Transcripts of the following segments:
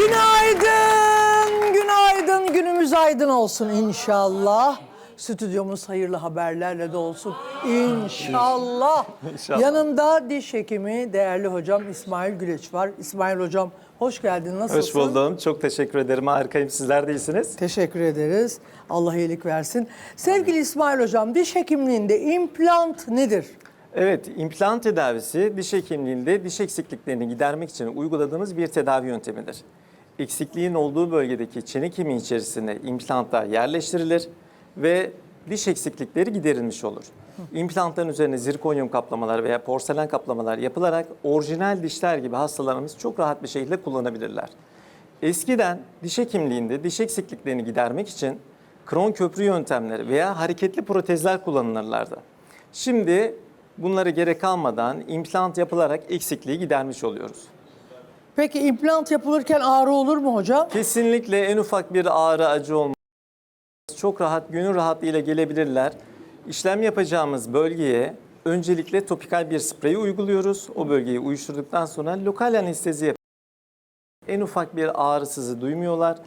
Günaydın, günaydın. Günümüz aydın olsun inşallah. Stüdyomuz hayırlı haberlerle dolsun inşallah. İnşallah. Yanımda diş hekimi değerli hocam İsmail Güleç var. İsmail hocam hoş geldin. Nasılsın? Hoş buldum. Çok teşekkür ederim. Harikayım. Sizler de iyisiniz. Teşekkür ederiz. Allah iyilik versin. Sevgili İsmail hocam diş hekimliğinde implant nedir? Evet, implant tedavisi diş hekimliğinde diş eksikliklerini gidermek için uyguladığımız bir tedavi yöntemidir. Eksikliğin olduğu bölgedeki çene kemiği içerisine implantlar yerleştirilir ve diş eksiklikleri giderilmiş olur. İmplantların üzerine zirkonyum kaplamalar veya porselen kaplamalar yapılarak orijinal dişler gibi hastalarımız çok rahat bir şekilde kullanabilirler. Eskiden diş hekimliğinde diş eksikliklerini gidermek için kron köprü yöntemleri veya hareketli protezler kullanılırlardı. Şimdi bunları gerek kalmadan implant yapılarak eksikliği gidermiş oluyoruz. Peki implant yapılırken ağrı olur mu hocam? Kesinlikle en ufak bir ağrı acı olmaz. Çok rahat, gönül rahatlığıyla gelebilirler. İşlem yapacağımız bölgeye öncelikle topikal bir spreyi uyguluyoruz. O bölgeyi uyuşturduktan sonra lokal anestezi yapıyoruz. En ufak bir ağrısızı duymuyorlar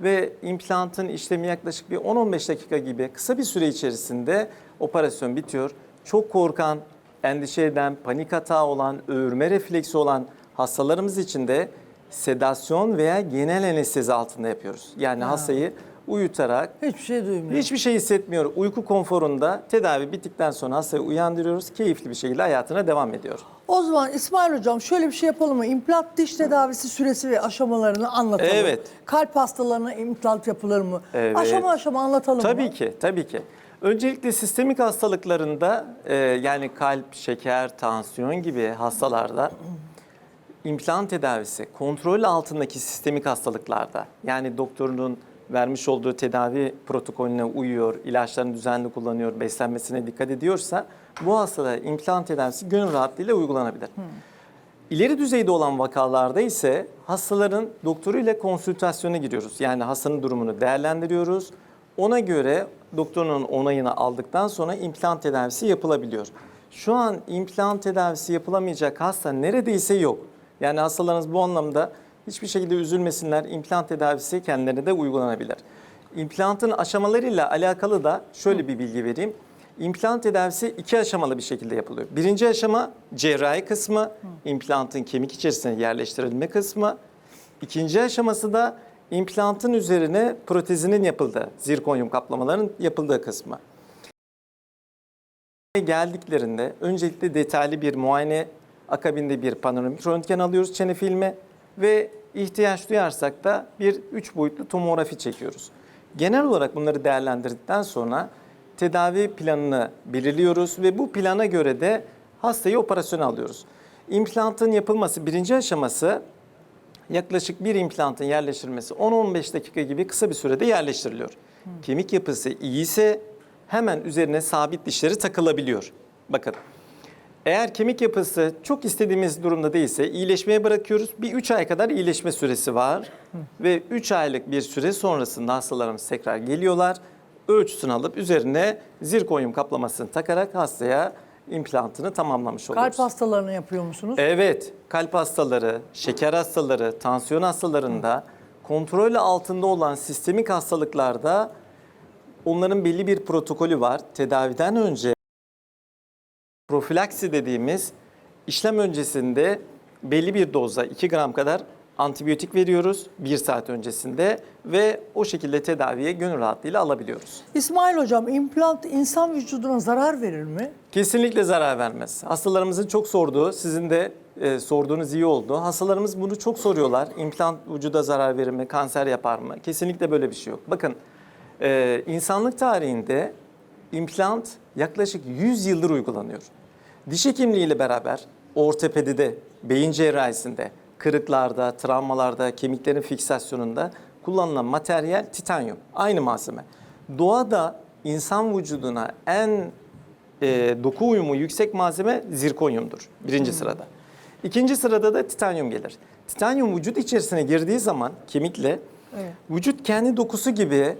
ve implantın işlemi yaklaşık bir 10-15 dakika gibi kısa bir süre içerisinde operasyon bitiyor. Çok korkan, endişe eden, panik hata olan, öğürme refleksi olan hastalarımız için de sedasyon veya genel anestezi altında yapıyoruz. Yani hastayı uyutarak Hiçbir şey duymuyor. hiçbir şey hissetmiyor. Uyku konforunda tedavi bittikten sonra hastayı uyandırıyoruz. Keyifli bir şekilde hayatına devam ediyor. O zaman İsmail Hocam şöyle bir şey yapalım mı? İmplant diş tedavisi süresi ve aşamalarını anlatalım. Evet. Kalp hastalarına implant yapılır mı? Evet. Aşama aşama anlatalım Tabii mı? ki, tabii ki. Öncelikle sistemik hastalıklarında e, yani kalp, şeker, tansiyon gibi hastalarda implant tedavisi kontrol altındaki sistemik hastalıklarda yani doktorunun vermiş olduğu tedavi protokolüne uyuyor, ilaçlarını düzenli kullanıyor, beslenmesine dikkat ediyorsa bu hastada implant tedavisi gönül rahatlığıyla uygulanabilir. İleri düzeyde olan vakalarda ise hastaların doktoruyla konsültasyona giriyoruz. Yani hastanın durumunu değerlendiriyoruz. Ona göre doktorun onayını aldıktan sonra implant tedavisi yapılabiliyor. Şu an implant tedavisi yapılamayacak hasta neredeyse yok. Yani hastalarınız bu anlamda hiçbir şekilde üzülmesinler. İmplant tedavisi kendilerine de uygulanabilir. İmplantın aşamalarıyla alakalı da şöyle bir bilgi vereyim. İmplant tedavisi iki aşamalı bir şekilde yapılıyor. Birinci aşama cerrahi kısmı, implantın kemik içerisine yerleştirilme kısmı. İkinci aşaması da implantın üzerine protezinin yapıldığı, zirkonyum kaplamaların yapıldığı kısmı. Geldiklerinde öncelikle detaylı bir muayene, akabinde bir panoramik röntgen alıyoruz çene filmi ve ihtiyaç duyarsak da bir üç boyutlu tomografi çekiyoruz. Genel olarak bunları değerlendirdikten sonra tedavi planını belirliyoruz ve bu plana göre de hastayı operasyona alıyoruz. İmplantın yapılması birinci aşaması yaklaşık bir implantın yerleştirilmesi 10-15 dakika gibi kısa bir sürede yerleştiriliyor. Kemik yapısı iyi ise hemen üzerine sabit dişleri takılabiliyor. Bakın eğer kemik yapısı çok istediğimiz durumda değilse iyileşmeye bırakıyoruz. Bir 3 ay kadar iyileşme süresi var. Ve 3 aylık bir süre sonrasında hastalarımız tekrar geliyorlar. Ölçüsünü alıp üzerine zirkonyum kaplamasını takarak hastaya implantını tamamlamış oluyoruz. Kalp hastalarına yapıyor musunuz? Evet, kalp hastaları, şeker hastaları, tansiyon hastalarında kontrol altında olan sistemik hastalıklarda onların belli bir protokolü var. Tedaviden önce profilaksi dediğimiz işlem öncesinde belli bir dozda 2 gram kadar antibiyotik veriyoruz 1 saat öncesinde ve o şekilde tedaviye gönül rahatlığıyla alabiliyoruz. İsmail Hocam implant insan vücuduna zarar verir mi? Kesinlikle zarar vermez. Hastalarımızın çok sorduğu, sizin de e, sorduğunuz iyi oldu. Hastalarımız bunu çok soruyorlar. İmplant vücuda zarar verir mi, kanser yapar mı? Kesinlikle böyle bir şey yok. Bakın, e, insanlık tarihinde implant yaklaşık 100 yıldır uygulanıyor. Diş hekimliği ile beraber ortopedide, beyin cerrahisinde, kırıklarda, travmalarda, kemiklerin fiksasyonunda kullanılan materyal titanyum. Aynı malzeme. Doğada insan vücuduna en e, doku uyumu yüksek malzeme zirkonyumdur birinci sırada. İkinci sırada da titanyum gelir. Titanyum vücut içerisine girdiği zaman kemikle Evet. vücut kendi dokusu gibi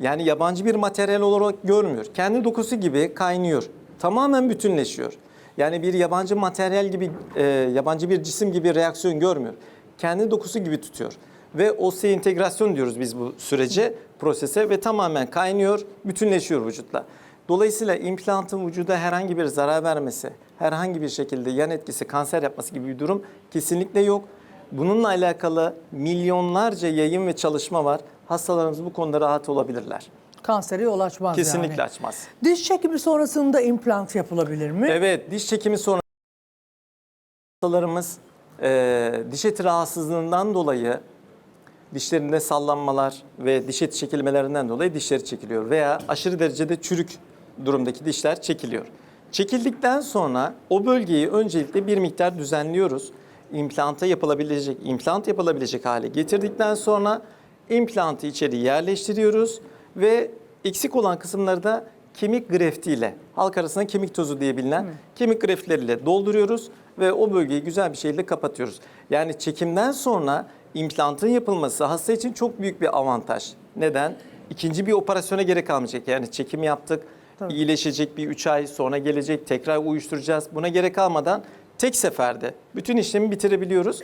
yani yabancı bir materyal olarak görmüyor. Kendi dokusu gibi kaynıyor. Tamamen bütünleşiyor. Yani bir yabancı materyal gibi, e, yabancı bir cisim gibi reaksiyon görmüyor. Kendi dokusu gibi tutuyor. ve osya entegrasyon diyoruz biz bu sürece, prosese ve tamamen kaynıyor, bütünleşiyor vücutla. Dolayısıyla implantın vücuda herhangi bir zarar vermesi, herhangi bir şekilde yan etkisi, kanser yapması gibi bir durum kesinlikle yok. Bununla alakalı milyonlarca yayın ve çalışma var. Hastalarımız bu konuda rahat olabilirler. Kansere yol açmaz Kesinlikle yani. açmaz. Diş çekimi sonrasında implant yapılabilir mi? Evet, diş çekimi sonra hastalarımız e, diş eti rahatsızlığından dolayı dişlerinde sallanmalar ve diş eti çekilmelerinden dolayı dişleri çekiliyor veya aşırı derecede çürük durumdaki dişler çekiliyor. Çekildikten sonra o bölgeyi öncelikle bir miktar düzenliyoruz. İmplanta yapılabilecek, implant yapılabilecek hale getirdikten sonra implantı içeri yerleştiriyoruz ve eksik olan kısımları da kemik greftiyle, halk arasında kemik tozu diye bilinen kemik greftleriyle dolduruyoruz ve o bölgeyi güzel bir şekilde kapatıyoruz. Yani çekimden sonra implantın yapılması hasta için çok büyük bir avantaj. Neden? İkinci bir operasyona gerek kalmayacak. Yani çekim yaptık, iyileşecek bir 3 ay sonra gelecek, tekrar uyuşturacağız. Buna gerek kalmadan tek seferde bütün işlemi bitirebiliyoruz.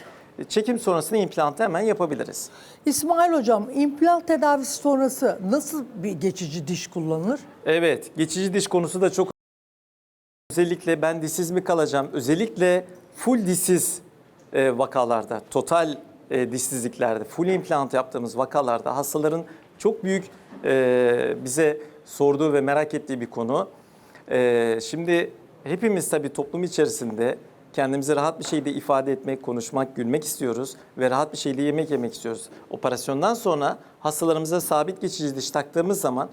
Çekim sonrasında implantı hemen yapabiliriz. İsmail Hocam implant tedavisi sonrası nasıl bir geçici diş kullanılır? Evet, geçici diş konusu da çok özellikle ben dişsiz mi kalacağım? Özellikle full dişsiz e, vakalarda, total e, dişsizliklerde, full implant yaptığımız vakalarda hastaların çok büyük e, bize sorduğu ve merak ettiği bir konu. E, şimdi hepimiz tabii toplum içerisinde kendimizi rahat bir şekilde ifade etmek, konuşmak, gülmek istiyoruz ve rahat bir şekilde yemek yemek istiyoruz. Operasyondan sonra hastalarımıza sabit geçici diş taktığımız zaman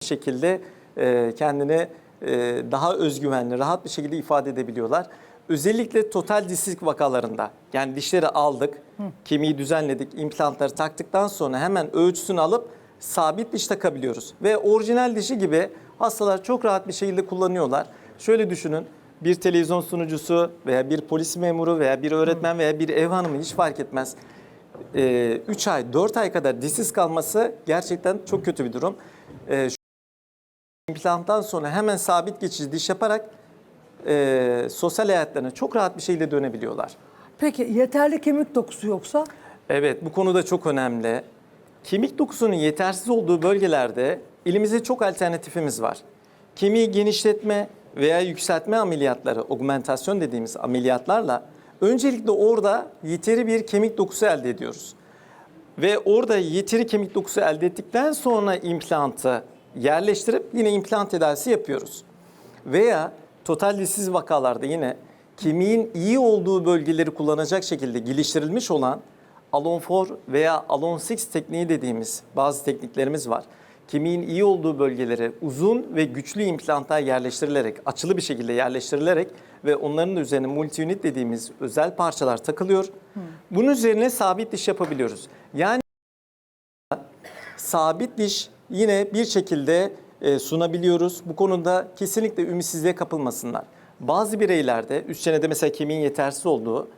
bir şekilde e, kendini e, daha özgüvenli, rahat bir şekilde ifade edebiliyorlar. Özellikle total dişsizlik vakalarında yani dişleri aldık, kemiği düzenledik, implantları taktıktan sonra hemen ölçüsünü alıp sabit diş takabiliyoruz. Ve orijinal dişi gibi hastalar çok rahat bir şekilde kullanıyorlar. Şöyle düşünün, bir televizyon sunucusu veya bir polis memuru veya bir öğretmen veya bir ev hanımı hiç fark etmez. 3 ay, 4 ay kadar dişsiz kalması gerçekten çok kötü bir durum. E, implanttan sonra hemen sabit geçici diş yaparak e, sosyal hayatlarına çok rahat bir şekilde dönebiliyorlar. Peki yeterli kemik dokusu yoksa? Evet bu konuda çok önemli. Kemik dokusunun yetersiz olduğu bölgelerde elimizde çok alternatifimiz var. Kemiği genişletme veya yükseltme ameliyatları, augmentasyon dediğimiz ameliyatlarla öncelikle orada yeteri bir kemik dokusu elde ediyoruz. Ve orada yeteri kemik dokusu elde ettikten sonra implantı yerleştirip yine implant tedavisi yapıyoruz. Veya total dişsiz vakalarda yine kemiğin iyi olduğu bölgeleri kullanacak şekilde geliştirilmiş olan Alon 4 veya Alon 6 tekniği dediğimiz bazı tekniklerimiz var. Kemiğin iyi olduğu bölgelere uzun ve güçlü implantlar yerleştirilerek, açılı bir şekilde yerleştirilerek ve onların üzerine multi-unit dediğimiz özel parçalar takılıyor. Bunun üzerine sabit diş yapabiliyoruz. Yani sabit diş yine bir şekilde e, sunabiliyoruz. Bu konuda kesinlikle ümitsizliğe kapılmasınlar. Bazı bireylerde üst çenede mesela kemiğin yetersiz olduğu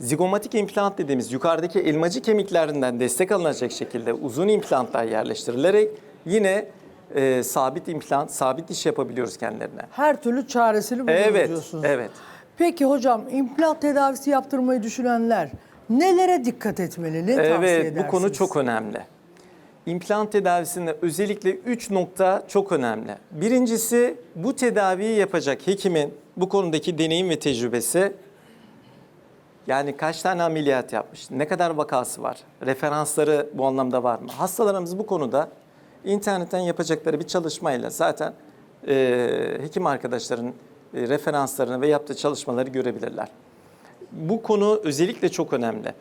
zigomatik implant dediğimiz yukarıdaki elmacık kemiklerinden destek alınacak şekilde uzun implantlar yerleştirilerek yine e, sabit implant, sabit diş yapabiliyoruz kendilerine. Her türlü çaresini buluyoruz Evet, diyorsunuz. evet. Peki hocam implant tedavisi yaptırmayı düşünenler nelere dikkat etmeli? Ne tavsiye Evet, edersiniz? bu konu çok önemli. İmplant tedavisinde özellikle 3 nokta çok önemli. Birincisi bu tedaviyi yapacak hekimin bu konudaki deneyim ve tecrübesi yani kaç tane ameliyat yapmış, ne kadar vakası var, referansları bu anlamda var mı? Hastalarımız bu konuda internetten yapacakları bir çalışmayla zaten e, hekim arkadaşların e, referanslarını ve yaptığı çalışmaları görebilirler. Bu konu özellikle çok önemli.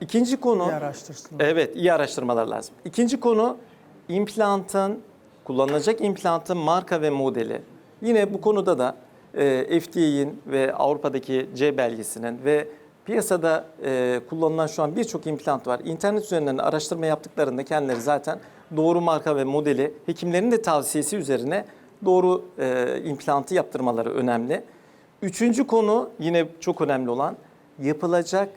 İkinci konu... İyi araştırsın. Evet, iyi araştırmalar lazım. İkinci konu implantın, kullanılacak implantın marka ve modeli. Yine bu konuda da e, FDA'in ve Avrupa'daki C belgesinin ve piyasada e, kullanılan şu an birçok implant var. İnternet üzerinden araştırma yaptıklarında kendileri zaten doğru marka ve modeli, hekimlerin de tavsiyesi üzerine doğru e, implantı yaptırmaları önemli. Üçüncü konu yine çok önemli olan yapılacak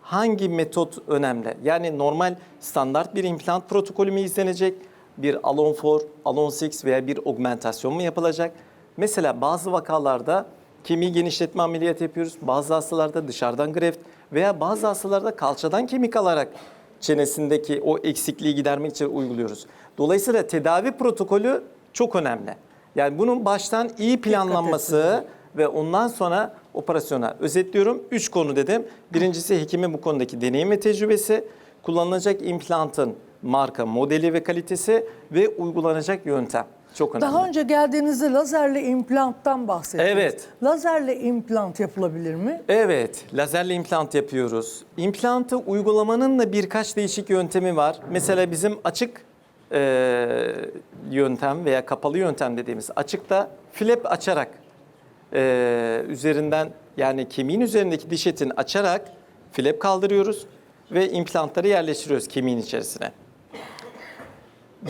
hangi metot önemli? Yani normal standart bir implant protokolü mü izlenecek? Bir Alon 4, Alon 6 veya bir augmentasyon mu yapılacak? Mesela bazı vakalarda kemiği genişletme ameliyatı yapıyoruz. Bazı hastalarda dışarıdan greft veya bazı hastalarda kalçadan kemik alarak çenesindeki o eksikliği gidermek için uyguluyoruz. Dolayısıyla tedavi protokolü çok önemli. Yani bunun baştan iyi planlanması ve ondan sonra operasyona. Özetliyorum. Üç konu dedim. Birincisi hekimin bu konudaki deneyim ve tecrübesi, kullanılacak implantın marka, modeli ve kalitesi ve uygulanacak yöntem. Çok önemli. Daha önce geldiğinizde lazerle implanttan bahsettiniz. Evet. Lazerle implant yapılabilir mi? Evet, lazerle implant yapıyoruz. İmplantı uygulamanın da birkaç değişik yöntemi var. Mesela bizim açık e, yöntem veya kapalı yöntem dediğimiz açıkta flap açarak e, üzerinden yani kemiğin üzerindeki diş etini açarak flap kaldırıyoruz ve implantları yerleştiriyoruz kemiğin içerisine.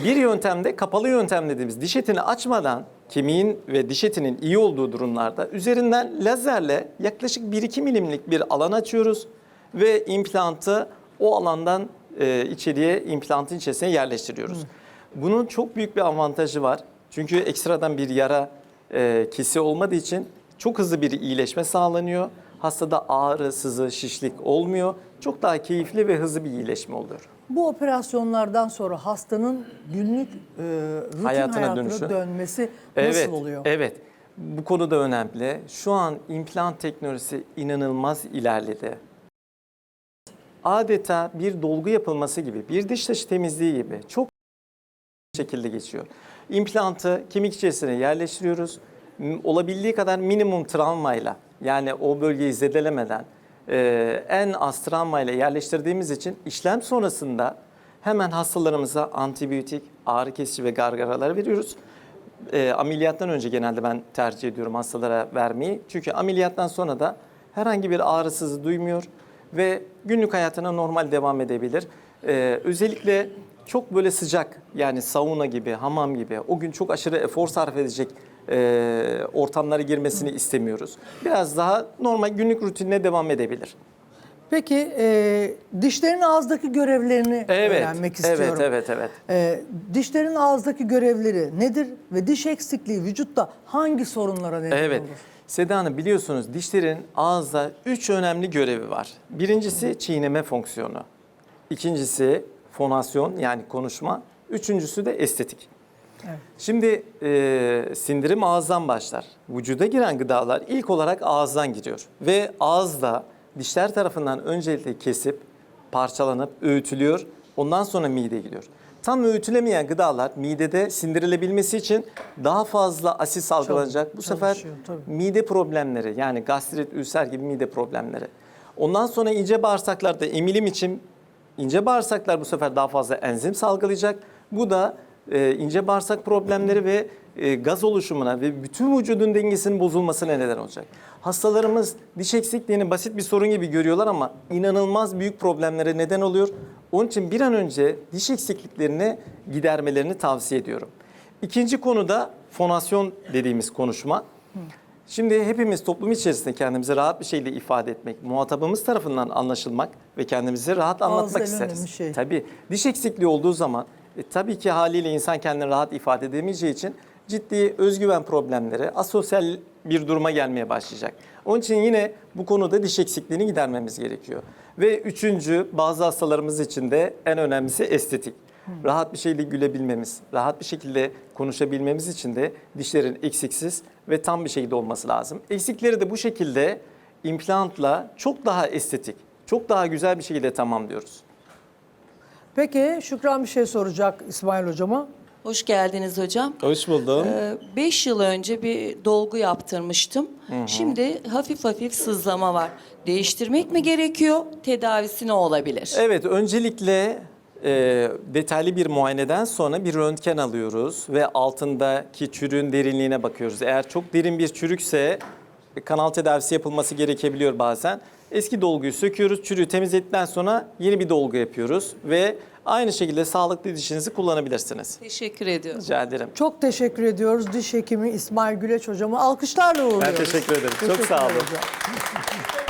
Bir yöntemde kapalı yöntem dediğimiz diş etini açmadan kemiğin ve diş etinin iyi olduğu durumlarda üzerinden lazerle yaklaşık 1-2 milimlik bir alan açıyoruz ve implantı o alandan e, içeriye implantın içerisine yerleştiriyoruz. Bunun çok büyük bir avantajı var. Çünkü ekstradan bir yara e, kesi olmadığı için çok hızlı bir iyileşme sağlanıyor. Hastada ağrı, sızı, şişlik olmuyor. Çok daha keyifli ve hızlı bir iyileşme oluyor. Bu operasyonlardan sonra hastanın günlük e, rutin Hayatına hayatına, dönüşü. dönmesi Evet, nasıl oluyor? Evet. Bu konu da önemli. Şu an implant teknolojisi inanılmaz ilerledi. Adeta bir dolgu yapılması gibi, bir diş taşı temizliği gibi çok şekilde geçiyor. İmplantı kemik içerisine yerleştiriyoruz. Olabildiği kadar minimum travmayla yani o bölgeyi zedelemeden e, en az travmayla yerleştirdiğimiz için işlem sonrasında hemen hastalarımıza antibiyotik, ağrı kesici ve gargaralar veriyoruz. E, ameliyattan önce genelde ben tercih ediyorum hastalara vermeyi. Çünkü ameliyattan sonra da herhangi bir ağrısızı duymuyor ve günlük hayatına normal devam edebilir. E, özellikle çok böyle sıcak yani sauna gibi, hamam gibi o gün çok aşırı efor sarf edecek e, ortamlara girmesini istemiyoruz. Biraz daha normal günlük rutinine devam edebilir. Peki e, dişlerin ağızdaki görevlerini Evet, öğrenmek istiyorum. evet, evet, evet. E, dişlerin ağızdaki görevleri nedir ve diş eksikliği vücutta hangi sorunlara neden Evet. olur? Seda Hanım biliyorsunuz dişlerin ağızda üç önemli görevi var. Birincisi çiğneme fonksiyonu. İkincisi fonasyon yani konuşma. Üçüncüsü de estetik. Evet. Şimdi e, sindirim ağızdan başlar. Vücuda giren gıdalar ilk olarak ağızdan giriyor. Ve ağızda dişler tarafından öncelikle kesip, parçalanıp, öğütülüyor. Ondan sonra mideye gidiyor. Tam öğütülemeyen gıdalar midede sindirilebilmesi için daha fazla asit salgılanacak. Bu sefer tabii. mide problemleri yani gastrit, ülser gibi mide problemleri. Ondan sonra ince bağırsaklarda emilim için ince bağırsaklar bu sefer daha fazla enzim salgılayacak. Bu da e, ince bağırsak problemleri ve e, gaz oluşumuna ve bütün vücudun dengesinin bozulmasına neden olacak. Hastalarımız diş eksikliğini basit bir sorun gibi görüyorlar ama inanılmaz büyük problemlere neden oluyor. Onun için bir an önce diş eksikliklerini gidermelerini tavsiye ediyorum. İkinci konu da fonasyon dediğimiz konuşma. Şimdi hepimiz toplum içerisinde kendimizi rahat bir şekilde ifade etmek, muhatabımız tarafından anlaşılmak ve kendimizi rahat anlatmak isteriz. şey. Tabii diş eksikliği olduğu zaman e, tabii ki haliyle insan kendini rahat ifade edemeyeceği için ciddi özgüven problemleri, asosyal bir duruma gelmeye başlayacak. Onun için yine bu konuda diş eksikliğini gidermemiz gerekiyor. Ve üçüncü bazı hastalarımız için de en önemlisi estetik. Rahat bir şekilde gülebilmemiz, rahat bir şekilde konuşabilmemiz için de dişlerin eksiksiz ve tam bir şekilde olması lazım. Eksikleri de bu şekilde implantla çok daha estetik, çok daha güzel bir şekilde tamamlıyoruz. Peki Şükran bir şey soracak İsmail hocama. Hoş geldiniz hocam. Hoş buldum. 5 yıl önce bir dolgu yaptırmıştım. Şimdi hafif hafif sızlama var. Değiştirmek mi gerekiyor? Tedavisi ne olabilir? Evet, öncelikle e, detaylı bir muayeneden sonra bir röntgen alıyoruz ve altındaki çürüğün derinliğine bakıyoruz. Eğer çok derin bir çürükse kanal tedavisi yapılması gerekebiliyor bazen. Eski dolguyu söküyoruz, çürüğü temizledikten sonra yeni bir dolgu yapıyoruz ve aynı şekilde sağlıklı dişinizi kullanabilirsiniz. Teşekkür ediyorum. Rica ederim. Çok teşekkür ediyoruz diş hekimi İsmail Güleç hocama. Alkışlarla uğurluyoruz. Ben teşekkür ederim. Çok sağ olun. hocam.